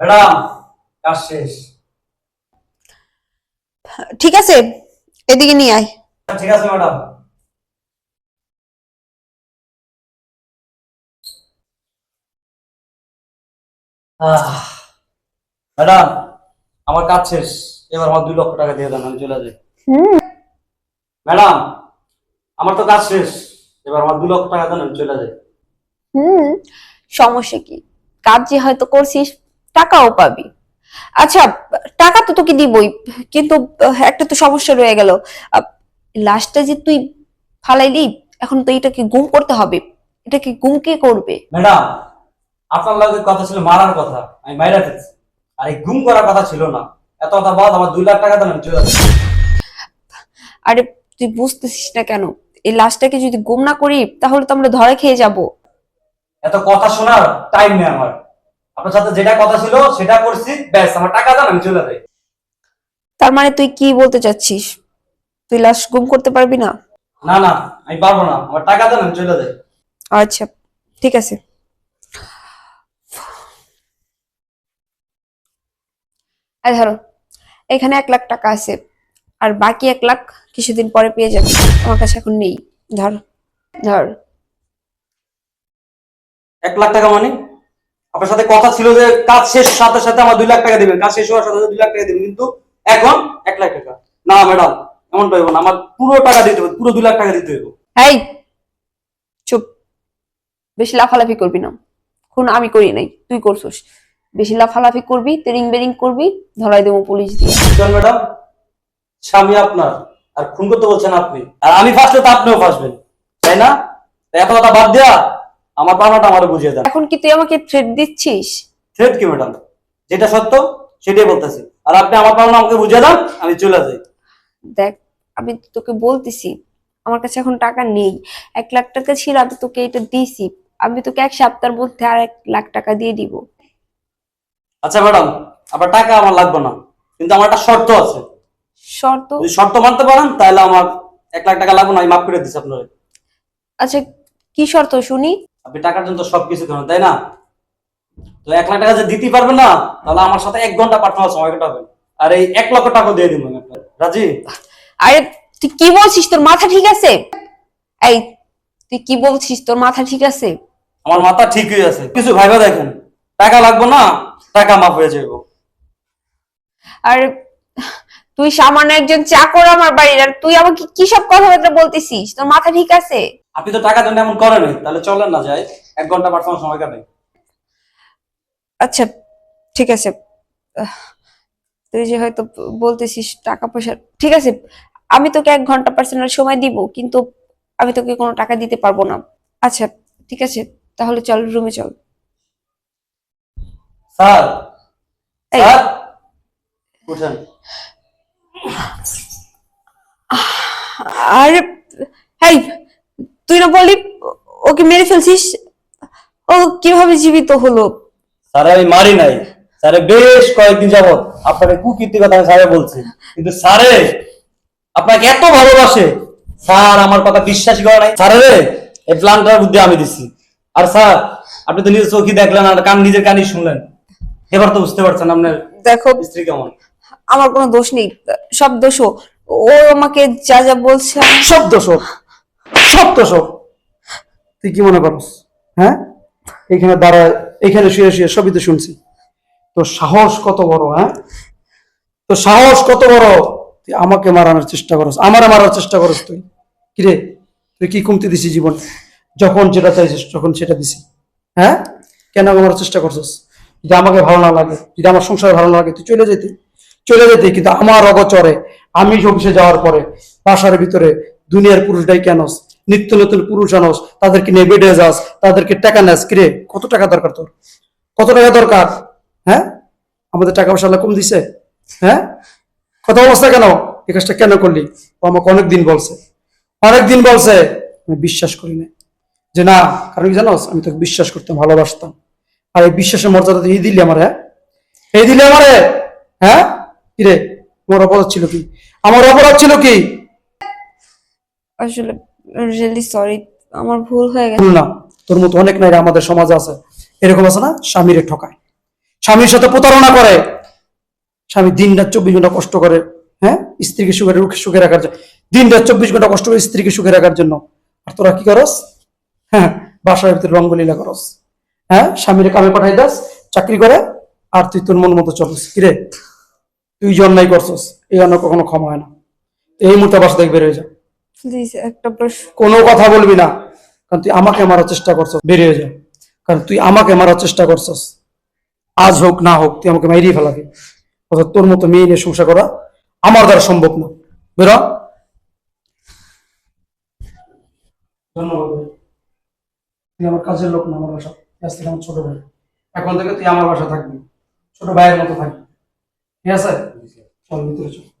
Madam কাজ শেষ। ঠিক আছে এদিকে নিয়ে আয়। ঠিক আছে ম্যাডাম। ম্যাডাম আমার কাজ শেষ। এবার আমার দুই লক্ষ টাকা দিয়ে দেন আমি চলে যাই। ম্যাডাম আমার তো কাজ শেষ। এবার আমার দু লক্ষ টাকা দেন আমি চলে যাই। হুম সমস্যা কি? কাজ যে হয়তো করছিস টাকাও পাবি। আচ্ছা টাকা তো তোকে দিবই কিন্তু একটা তো সমস্যা রয়ে গেল। লাস্টটা যে তুই ফালাইলি এখন তো এটাকে গুম করতে হবে। এটাকে গুম কে করবে? ম্যাডাম আপনার লগে কথা ছিল মারার কথা আমি মাইরা ফেলছি। আর এই গুম করার কথা ছিল না। এত কথা বাদ আমার দুই লাখ টাকা দেন আমি চলে আরে তুই বুঝতেছিস না কেন? এই লাশটাকে যদি গুম না করি তাহলে তো আমরা ধরে খেয়ে যাব। এত কথা শোনার টাইম নেই আমার। আপনার সাথে যেটা কথা ছিল সেটা করছি ব্যাস আমার টাকা দেন আমি চলে যাই। তার মানে তুই কি বলতে চাচ্ছিস? তুই লাশ গুম করতে পারবি না? না না আমি পারব না আমার টাকা দেন আমি চলে যাই। আচ্ছা ঠিক আছে। এই ধরো এখানে এক লাখ টাকা আছে আর বাকি এক লাখ কিছুদিন পরে পেয়ে যাবে। আমার কাছে এখন নেই ধর ধর। এক লাখ টাকা মানে? আপনার সাথে কথা ছিল যে কাজ শেষ সাথে সাথে আমার দুই লাখ টাকা দিবেন। কাজ শেষ হওয়ার সাথে সাথে দুই লাখ টাকা দিবেন। কিন্তু এখন এক লাখ টাকা। না ম্যাডাম এমন পাইব না। আমার পুরো টাকা দিতে হবে পুরো দুই লাখ টাকা দিতে হবে এই চুপ। বেশি লাফালাফি করবি না। খুন আমি করি নাই তুই করছিস। বেশি লাফালাফি করবি তেরিং বেরিং করবি ধরাই দেবো পুলিশ দিয়ে। ম্যাডাম? স্বামী আপনার আর খুন করতে বলছেন আপনি। আর আমি ফাঁসলে তো আপনিও ফাঁসবেন। তাই না? এত কথা বাদ দেয়া। আমার পাওনাটা আমার বুঝিয়ে দেন। এখন কি তুই আমাকে থ্রেট দিচ্ছিস? থ্রেট কি ম্যাডাম যেটা সত্য সেটাই বলতেছি। আর আপনি আমার পাওনা আমাকে বুঝিয়ে দেন আমি চলে যাই। দেখ আমি তোকে বলতেছি আমার কাছে এখন টাকা নেই। এক লাখ টাকা ছিল আমি তোকে এটা দিছি। আমি তোকে এক সপ্তাহের মধ্যে আর এক লাখ টাকা দিয়ে দিব। আচ্ছা ম্যাডাম আপনার টাকা আমার লাগবে না। কিন্তু আমার একটা শর্ত আছে। শর্ত? যদি শর্ত মানতে পারেন তাহলে আমার এক লাখ টাকা লাগবে না আমি মাফ করে দিচ্ছি আপনার। আচ্ছা কি শর্ত শুনি? আপনি টাকার জন্য সবকিছু করেন তাই না? তো এক লাখ টাকা যে দিতে পারবেন না তাহলে আমার সাথে এক ঘণ্টা পাঠানোর সময় কাটাবেন। আর এই এক লক্ষ টাকা দিয়ে দিব রাজি? আরে তুই কি বলছিস? তোর মাথা ঠিক আছে? এই তুই কি বলছিস? তোর মাথা ঠিক আছে? আমার মাথা ঠিকই আছে। কিছু ভাইবা দেখেন টাকা লাগবে না টাকা মাফ হয়ে যাব আর তুই সামান্য একজন চাকর আমার বাড়ির আর তুই আমাকে কি সব কথাবার্তা বলতেছিস? তোর মাথা ঠিক আছে? আপনি তো টাকা জন্য এমন করেন তাহলে চলেন না যাই। এক ঘণ্টা পাঠানোর সময় কাটে আচ্ছা ঠিক আছে। আহ, তুই যে হয়তো বলতেছিস টাকা পয়সা ঠিক আছে। আমি তোকে এক ঘণ্টা পার্সোনাল সময় দিব কিন্তু আমি তোকে কোনো টাকা দিতে পারব না। আচ্ছা ঠিক আছে। তাহলে চল রুমে চল। স্যার এই। স্যার উঠেন। আরে এই তুই না বললি ও- ওকে মেরে ফেলছিস? ও কীভাবে জীবিত হলো? স্যার আমি মারি নাই। স্যারে বেশ কয়েকদিন যাবত আপনাকে কুকীর্তি কথা আমি স্যারে বলছি। কিন্তু স্যারে আপনাকে এত ভালোবাসে স্যার আমার কথা বিশ্বাসই করে নাই। স্যারে রে এই প্ল্যানটার বুদ্ধি আমি দিছি। আর স্যার আপনি তো নিজের চোখই দেখলেন আর কান নিজের কানই শুনলেন। এবার তো বুঝতে পারছেন আপনার দেখো স্ত্রী কেমন। আমার কোনো দোষ নেই। সব দোষ ও আমাকে যা যা বলছে সব দোষক তুই কি মনে করস? হ্যাঁ? এখানে দাঁড়ায়, এখানে শুয়ে শুয়ে সবই তো শুনছি। সাহস কত বড় হ্যাঁ? তোর সাহস কত বড়? তুই আমাকে মারানোর চেষ্টা করস। আমারে মারার চেষ্টা করস তুই। কিরে তুই কি কমতি দিছি জীবন? যখন যেটা চাইছিস, তখন সেটা দিছি। হ্যাঁ? কেন আমার চেষ্টা করছিস? যদি আমাকে ভালো না লাগে, যদি আমার সংসার ভালো না লাগে, তুই চলে যেতে। চলে যেতে, কিন্তু আমার অগচরে, আমি অফিসে যাওয়ার পরে, বাসার ভিতরে দুনিয়ার পুরুষটাই কেন নিত্য নতুন পুরুষ আনস, তাদেরকে নিয়ে বেডে যাস, তাদেরকে টাকা নেস। কিরে, কত টাকা দরকার তোর? কত টাকা দরকার? হ্যাঁ? আমাদের টাকা পয়সা কম দিছে? হ্যাঁ? কত অবস্থা কেন? এই কাজটা কেন করলি? ও আমাকে অনেকদিন বলছে। অনেকদিন বলছে, আমি বিশ্বাস করি না যে না, কারণ কি জানোস? আমি তোকে বিশ্বাস করতাম, ভালোবাসতাম। আর এই বিশ্বাসের মর্যাদা এই দিলি আমার হ্যাঁ? এই দিলি আমারে হ্যাঁ? কিরে, তোমার অপরাধ ছিল কি? আমার অপরাধ ছিল কি? আসলে রিয়েলি সরি আমার ভুল হয়ে গেছে। না তোর মতো অনেক নারী আমাদের সমাজে আছে। এরকম আছে না, স্বামীরে ঠকায়। স্বামীর সাথে প্রতারণা করে। স্বামী দিন রাত চব্বিশ ঘণ্টা কষ্ট করে হ্যাঁ? স্ত্রীকে সুখে সুখে রাখার জন্য। দিন রাত চব্বিশ ঘণ্টা কষ্ট করে স্ত্রীকে সুখে রাখার জন্য। আর তোরা কি করস? হ্যাঁ বাসার ভিতরে রঙ্গলীলা করস। হ্যাঁ স্বামীর কামে পাঠাই দাস, চাকরি করে, আর তুই তোর মন মতো চলস। কিরে? তুই যে অন্যায় করছস, এই অন্যায় কখনো ক্ষমা হয় না। এই মুহূর্তে বাসা থেকে বের হয়ে যা। প্লিজ একটা প্রশ্ন। কোনো কথা বলবি না। কারণ তুই আমাকে মারার চেষ্টা করছস। বেরিয়ে যা। কারণ তুই আমাকে মারার চেষ্টা করছস। আজ হোক না হোক তুই আমাকে মাইরিয়ে ফেলাবি। অর্থাৎ তোর মতো মেয়ে নিয়ে সংসার করা আমার দ্বারা সম্ভব না। বেরো। ধন্যবাদ ভাই। তুই আমার কাজের লোক না আমার বাসা আজ থেকে আমার ছোট ভাই। এখন থেকে তুই আমার বাসা থাকবি। ছোট ভাইয়ের মতো থাকবি। ঠিক আছে? চল ভিতরে চল।